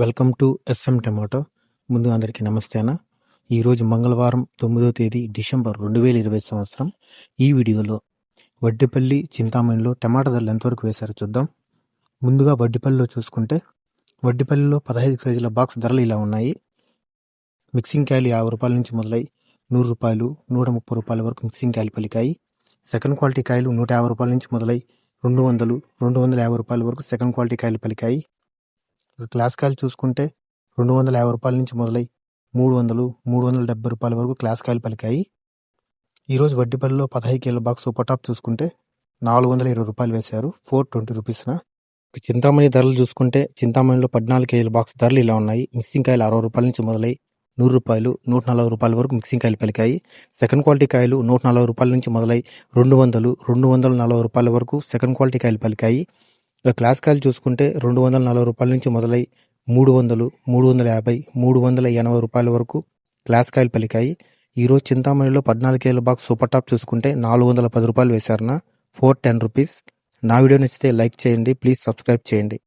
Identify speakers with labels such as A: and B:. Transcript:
A: Welcome to S M tomato. ముందు అందరికీ నమస్తే అన్న. ఈరోజు మంగళవారం తొమ్మిదో తేదీ డిసెంబర్ రెండు వేల ఇరవై సంవత్సరం. ఈ వీడియోలో వడ్డిపల్లి చింతామణిలో టమాటా ధరలు ఎంతవరకు వేశారో చూద్దాం. ముందుగా వడ్డిపల్లిలో చూసుకుంటే వడ్డిపల్లిలో పదహైదు కేజీల బాక్స్ ధరలు ఇలా ఉన్నాయి. మిక్సింగ్ కాయలు యాభై రూపాయల నుంచి మొదలై నూరు రూపాయలు నూట ముప్పై రూపాయల వరకు మిక్సింగ్ కాయలు పలికాయి. సెకండ్ క్వాలిటీ కాయలు నూట యాభై రూపాయల నుంచి మొదలై రెండు వందలు రెండు వందల యాభై రూపాయల వరకు సెకండ్ క్వాలిటీ కాయలు పలికాయి. ఇక క్లాస్ కాయలు చూసుకుంటే రెండు వందల యాభై రూపాయల నుంచి మొదలై మూడు వందలు మూడు వందల డెబ్బై రూపాయల వరకు క్లాస్ కాయలు పలికాయి. ఈరోజు వడ్డీపల్లిలో పదహైదు కిలో బాక్స్ సూపర్ టాప్ చూసుకుంటే నాలుగు వందల ఇరవై రూపాయలు వేశారు. Four twenty రూపీస్న. చింతామణి ధరలు చూసుకుంటే చింతామణిలో పద్నాలుగు కేజీల బాక్స్ ధరలు ఇలా ఉన్నాయి. మిక్సింగ్ కాయలు అరవై రూపాయల నుంచి మొదలై నూరు రూపాయలు నూట నలభై రూపాయల వరకు మిక్సింగ్ కాయలు పలికాయి. సెకండ్ క్వాలిటీ కాయలు నూట నలభై రూపాయల నుంచి మొదలై రెండు వందలు రెండు వందల నలభై రూపాయల వరకు సెకండ్ క్వాలిటీ కాయలు పలికాయి. ఇక క్లాస్ కాయలు చూసుకుంటే రెండు వందల నలభై రూపాయల నుంచి మొదలై మూడు వందలు మూడు వందల యాభై మూడు వందల ఎనభై రూపాయల వరకు క్లాస్ కాయలు పలికాయి. ఈరోజు చింతామణిలో పద్నాలుగు కేజీల బాక్స్ సూపర్ టాప్ చూసుకుంటే నాలుగు వందల పది రూపాయలు వేశారన్న ఫోర్ టెన్ రూపీస్. నా వీడియో నచ్చితే లైక్ చేయండి ప్లీజ్ సబ్స్క్రైబ్ చేయండి.